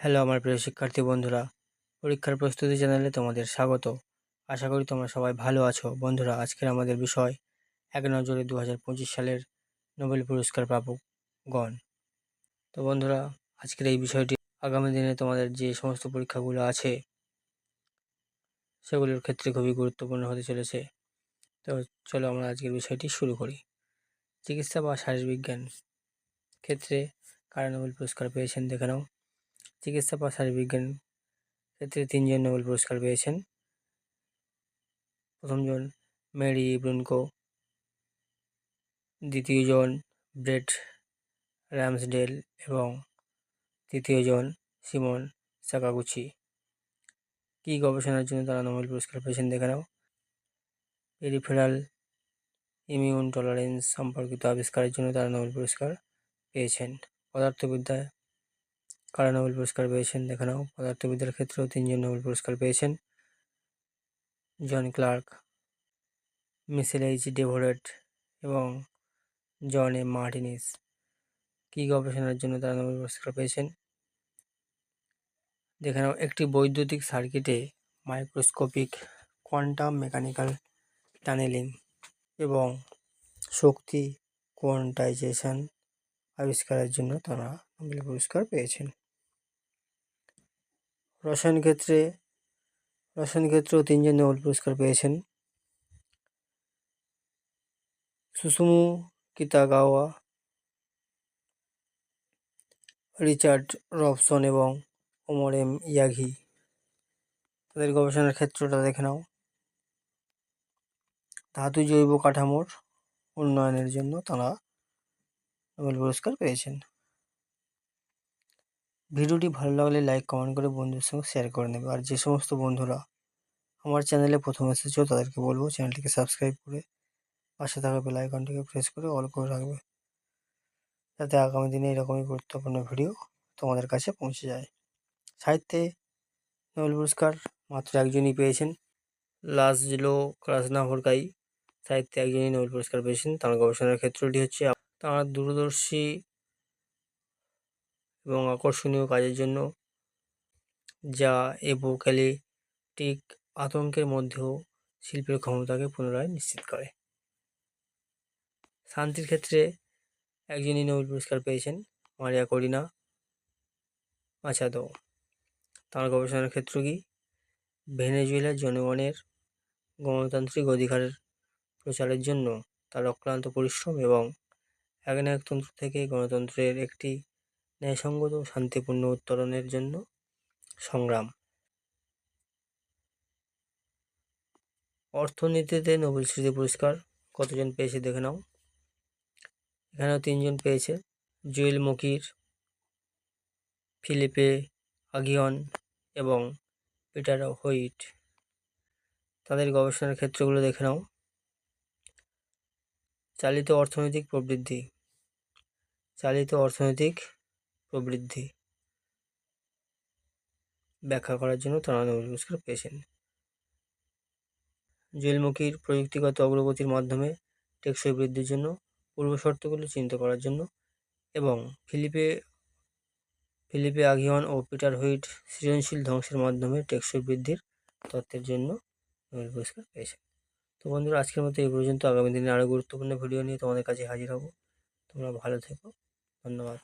Hello, আমার প্রিয় শিক্ষার্থী বন্ধুরা। পরীক্ষার প্রস্তুতি চ্যানেলে তোমাদের স্বাগত। আশা করি তোমরা সবাই ভালো আছো। বন্ধুরা, আজকের আমাদের বিষয়, এক নজরে দু হাজার পঁচিশ সালের নোবেল পুরস্কার প্রাপকগণ। তো বন্ধুরা, আজকের এই বিষয়টি, আগামী দিনে তোমাদের যে সমস্ত পরীক্ষাগুলো আছে, সেগুলোর ক্ষেত্রে খুবই গুরুত্বপূর্ণ হতে চলেছে। তো চলো আমরা আজকের বিষয়টি শুরু করি। চিকিৎসা বা শারীরবিজ্ঞান ক্ষেত্রে কারা নোবেল পুরস্কার পেয়েছেন দেখে নাও। চিকিৎসা বা শারীরবিজ্ঞান ক্ষেত্রে তিনজন নোবেল পুরস্কার পেয়েছেন। প্রথমজন মেরি ব্রুনকো, দ্বিতীয়জন ব্রেড র্যামসডেল এবং তৃতীয়জন সিমন সাকাগুচি। কী গবেষণার জন্য তারা নোবেল পুরস্কার পেয়েছেন দেখে নাও। পেরিফেরাল ইমিউন টলারেন্স সম্পর্কিত আবিষ্কারের জন্য তারা নোবেল পুরস্কার পেয়েছেন। পদার্থবিদ্যায় কারা নোবেল পুরস্কার পেয়েছেন? দেখে নাও। পদার্থবিদ্যার ক্ষেত্রেও তিনজন নোবেল পুরস্কার পেয়েছেন। John Clarke, Michel H Devoret এবং জন এ মার্টিনিস। কী গবেষণার জন্য তারা নোবেল পুরস্কার পেয়েছেন? দেখে নাও। একটি বৈদ্যুতিক সার্কিটে মাইক্রোস্কোপিক কোয়ান্টাম মেকানিক্যাল টানেলিং এবং শক্তি কোয়ান্টাইজেশন আবিষ্কারের জন্য তারা নোবেল পুরস্কার পেয়েছেন। রসায়ন ক্ষেত্রে, রসায়ন ক্ষেত্রেও তিনজন নোবেল পুরস্কার পেয়েছেন। সুসুমু কিতাগাওয়া, রিচার্ড রবসন এবং ওমর এম ইয়াঘি তাদের গবেষণার ক্ষেত্রটা দেখে নাও। ধাতু জৈব কাঠামোর উন্নয়নের জন্য তারা নোবেল পুরস্কার পেয়েছেন। ভিডিওটি ভালো লাগলে লাইক, কমেন্ট করে বন্ধুদের সঙ্গে শেয়ার করে নেবে। আর যে সমস্ত বন্ধুরা আমার চ্যানেলে প্রথম এসেছ, তাদেরকে বলব চ্যানেলটিকে সাবস্ক্রাইব করে পাশে থাকা বেল আইকনটিকে প্রেস করে অল করে রাখবে, যাতে আগামী দিনে এরকমই গুরুত্বপূর্ণ ভিডিও তোমাদের কাছে পৌঁছে যায়। সাহিত্যে নোবেল পুরস্কার মাত্র একজনই পেয়েছেন, লাজলো ক্রাসনাভরকাই সাহিত্যে একজনই নোবেল পুরস্কার পেয়েছেন, তার গবেষণার ক্ষেত্রটি হচ্ছে, তাঁর দূরদর্শী এবং আকর্ষণীয় কাজের জন্য যা এপোক্যালিপটিক আতঙ্কের মধ্যেও শিল্পের ক্ষমতাকে পুনরায় নিশ্চিত করে। শান্তির ক্ষেত্রে একজনই নোবেল পুরস্কার পেয়েছেন মারিয়া করিনা মাচাদো। তাঁর গবেষণার ক্ষেত্র কি? ভেনেজুয়েলার জনগণের গণতান্ত্রিক অধিকারের প্রচারের জন্য তার অক্লান্ত পরিশ্রম এবং একনায়কতন্ত্র থেকে গণতন্ত্রের একটি ন্যায়সঙ্গত ও শান্তিপূর্ণ উত্তরণের জন্য সংগ্রাম। অর্থনীতিতে নোবেল স্মৃতি পুরস্কার কতজন পেয়েছে দেখে নাও। এখানেও তিনজন পেয়েছে। জুয়েল মকির, ফিলিপে আগিয়ন এবং পিটার হোইট। তাদের গবেষণার ক্ষেত্রগুলো দেখে নাও। চালিত অর্থনৈতিক প্রবৃদ্ধি। চালিত অর্থনৈতিক প্রবৃদ্ধি ব্যাখ্যা করার জন্য তারা নোবেল পুরস্কার পেয়েছেন। জুয়েলমুখীর প্রযুক্তিগত অগ্রগতির মাধ্যমে টেকসই বৃদ্ধির জন্য, পূর্ব পূর্বশর্তগুলো চিন্তা করার জন্য এবং ফিলিপে ফিলিপে আগিয়ন ও পিটার হুইট সৃজনশীল ধ্বংসের মাধ্যমে টেকসই বৃদ্ধির তত্ত্বের জন্য নোবেল পুরস্কার পেয়েছেন। তো বন্ধুরা, আজকের মতো এই পর্যন্ত। আগামী দিনে আরও গুরুত্বপূর্ণ ভিডিও নিয়ে তোমাদের কাছে হাজির হব। তোমরা ভালো থেকো। ধন্যবাদ।